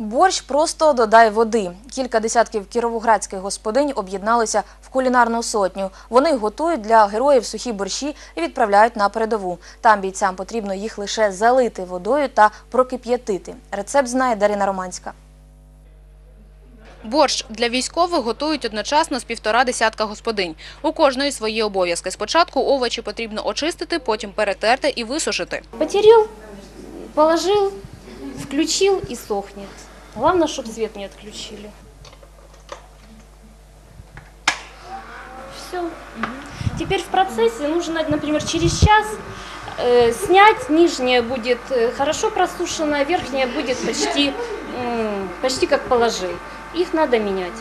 Борщ просто додай води. Кілька десятків кіровоградських господинь об'єдналися в кулінарну сотню. Вони готують для героїв сухі борщі і відправляють на передову. Там бійцям потрібно їх лише залити водою та прокип'ятити. Рецепт знає Дарина Романська. Борщ для військових готують одночасно з півтора десятка господинь. У кожної свої обов'язки. Спочатку овочі потрібно очистити, потім перетерти і висушити. Потерел, положил, включил и сохнет. Главное, чтобы свет не отключили. Все. Теперь в процессе нужно, например, через час э, снять. Нижняя будет э, хорошо просушенная, верхняя будет почти, м, почти как положи. Их надо менять.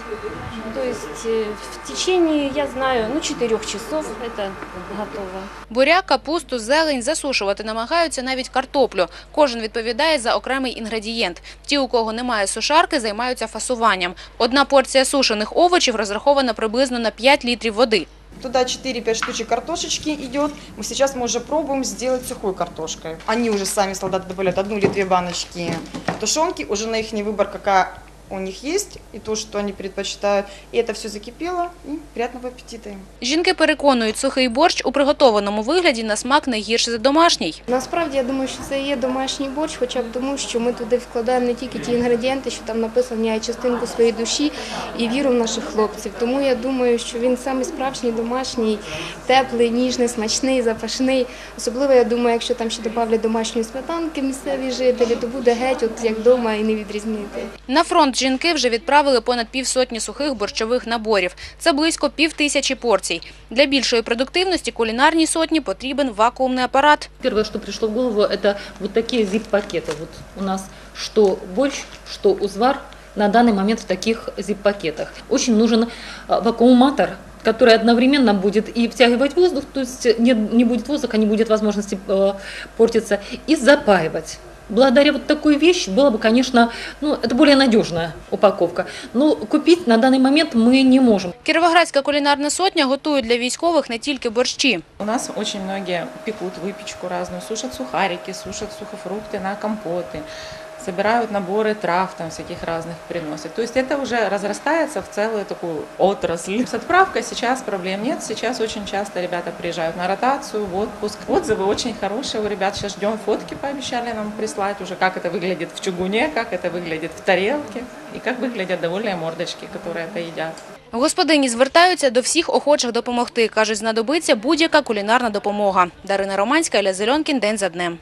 То есть э, в течение, я знаю, ну 4 часов это готово. Буряк, капусту, зелень засушувати намагаються навіть картоплю. Кожен відповідає за окремий інгредієнт. Ті, у кого немає сушарки, займаються фасуванням. Одна порція сушених овочів розрахована приблизно на 5 літрів води. Туда 4-5 штучек картошечки идет. Мы сейчас мы уже пробуем сделать сухой картошкой. Они уже сами солдаты добавляют одну или две баночки тушенки. Уже на их выбор, какая у них есть, и то, что они предпочитают. И это все закипело. И приятного аппетита им. Жінки переконують, сухий борщ у приготованому вигляді на смак не гірше за домашній. Насправді я думаю, що це є домашній борщ, хоча б тому, що ми туди вкладаємо не тільки ті інгредієнти, що там написані, а й частинку своєї душі і віру в наших хлопців. Тому я думаю, що він саме справжній домашній, теплий, ніжний, смачний, запашний. Особливо я думаю, якщо там ще додавлять домашньої сметанки місцеві жителі, то буде геть, от як вдома, і не відрізнити. На фронт жінки вже відправили понад півсотні сухих борщових наборів. Це близько пів тисячі порцій. Для більшої продуктивності кулінарній сотні потрібен вакуумний апарат. Первое, что пришло в голову, это вот такие зип-пакеты. Вот у нас что борщ, что узвар на данный момент в таких зип-пакетах. Очень нужен а, вакууматор, который одновременно будет и втягивать воздух, то есть не, не будет воздуха, не будет возможности э, портиться, и запаивать. Благодаря вот такой вещи было бы, конечно, ну, это более надежная упаковка. Но купить на данный момент мы не можем. Кіровоградська кулінарна сотня готує для військових не тільки борщі. У нас очень многие пекут выпечку разную, сушат сухарики, сушат сухофрукты на компоты, собирают наборы трав там всяких разных приносят. То есть это уже разрастается в целую такую отрасль. С отправкой сейчас проблем нет. Сейчас очень часто ребята приезжают на ротацию, в отпуск. Отзывы очень хорошие у ребят. Сейчас ждем фотки, пообещали нам прислать уже, как это выглядит в чугуне, как это выглядит в тарелке и как выглядят довольные мордочки, которые это едят. Господині звертаються до всіх охочих допомогти. Кажуть, знадобиться будь-яка кулінарна допомога. Дарина Романська, Ілля Зеленкін. День за днем.